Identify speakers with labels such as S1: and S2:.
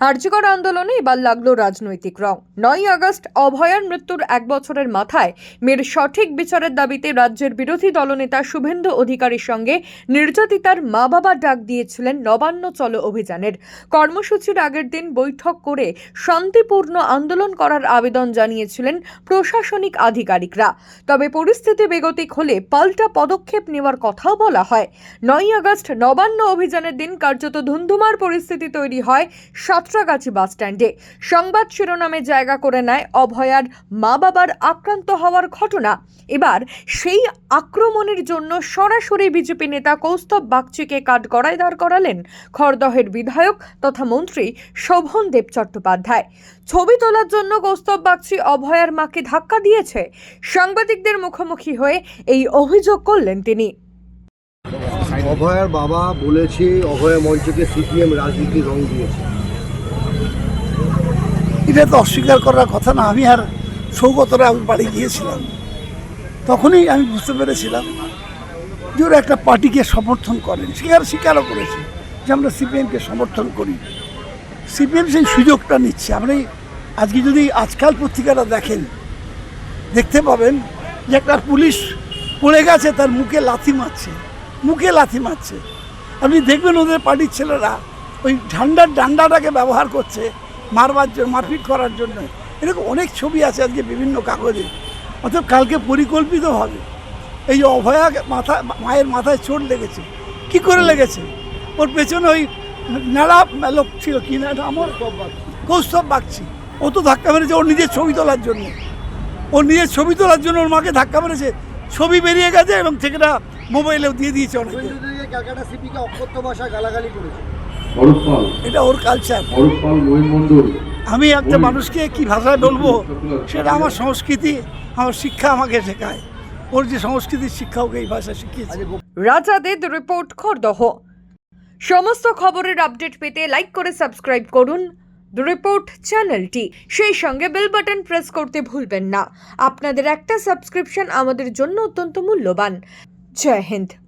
S1: আর্যিকর আন্দোলনে এবার লাগল রাজনৈতিক রং। নয় আগস্ট অভয়ার মৃত্যুর এক বছরের মাথায় মেয়ের সঠিক বিচারের দাবিতে রাজ্যের বিরোধী দলনেতা শুভেন্দু অধিকারীর সঙ্গে নির্যাতিতার মা বাবা ডাক দিয়েছিলেন নবান্ন চলো অভিযানের। কর্মসূচির আগের দিন বৈঠক করে শান্তিপূর্ণ আন্দোলন করার আবেদন জানিয়েছিলেন প্রশাসনিক আধিকারিকরা। তবে পরিস্থিতি বেগতিক হলে পাল্টা পদক্ষেপ নেওয়ার কথাও বলা হয়। নয় আগস্ট নবান্ন অভিযানের দিন কার্যত ধুন্ধুমার পরিস্থিতি তৈরি হয় সাঁতরাগাছি বাস স্ট্যান্ডে। সংবাদ শিরোনামে জায়গা করে নেয় অভয়ার মা বাবার আক্রান্ত হওয়ার ঘটনা। এবার সেই আক্রমণের জন্য সরাসরি বিজেপি নেতা কৌস্তব বাগচিকে কাঠগড়ায় দাঁড় করালেন খড়দহের বিধায়ক তথা মন্ত্রী শোভন দেব চট্টোপাধ্যায়। ছবি তোলার জন্য কৌস্তব বাগচি অভয়ার মাকে ধাক্কা দিয়েছে। সাংবাদিকদের মুখোমুখি হয়ে এই অভিযোগ করলেন তিনি।
S2: অভয়ার বাবা বলেছে, অভয়া মঞ্চকে সিপিএম রাজনীতি রং দিয়েছে।
S3: এটা তো অস্বীকার করার কথা না, আমি আর সৌগতরা আমি বাড়ি গিয়েছিলাম। তখনই আমি বুঝতে পেরেছিলাম যে ওরা একটা পার্টিকে সমর্থন করেন। স্বীকার, স্বীকারও করেছে যে আমরা সিপিএমকে সমর্থন করি। সিপিএম সেই সুযোগটা নিচ্ছে। আপনি আজকে যদি আজকাল পত্রিকাটা দেখেন, দেখতে পাবেন যে একটা পুলিশ পড়ে গেছে, তার মুখে লাথি মারছে, মুখে লাথি মারছে। আপনি দেখবেন ওদের পার্টির ছেলেরা ওই ঝান্ডার ডান্ডাটাকে ব্যবহার করছে। মারবার জন্য, মারপিট করার জন্য। এরকম অনেক ছবি আছে আজকে বিভিন্ন কাগজে। অর্থাৎ কালকে পরিকল্পিতভাবে এই যে অভয়া মাথা, মায়ের মাথায় চোট লেগেছে। কি করে লেগেছে? ওর পেছনে ওই নেড়া লোক ছিল। কি না আমার? কৌস্তব বাগছি ও তো ধাক্কা মেরেছে ওর নিজের ছবি তোলার জন্য। ও নিজের ছবি তোলার জন্য ওর মাকে ধাক্কা মেরেছে। ছবি বেরিয়ে গেছে এবং সেটা মোবাইলেও দিয়ে দিয়েছে অনেকে।
S2: ক্যালকাটা সিপিকে ভাষায় গালাগালি করেছে।
S3: এটা ওর কালচার আমি একটা মানুষকে কি ভাষায় বলব? সেটা আমার সংস্কৃতি আমার শিক্ষা আমাকে শেখায়। ওর যে সংস্কৃতির শিক্ষা ওকে এই ভাষা শিখিয়েছে।
S1: রাজাদের রিপোর্ট খরদহ। সমস্ত খবরের আপডেট পেতে লাইক করে সাবস্ক্রাইব করুন। দ্য রিপোর্ট চ্যানেলটি সেই সঙ্গে বেল বাটন প্রেস করতে ভুলবেন না। আপনাদের একটা সাবস্ক্রিপশন আমাদের জন্য অত্যন্ত মূল্যবান। জয় হিন্দ।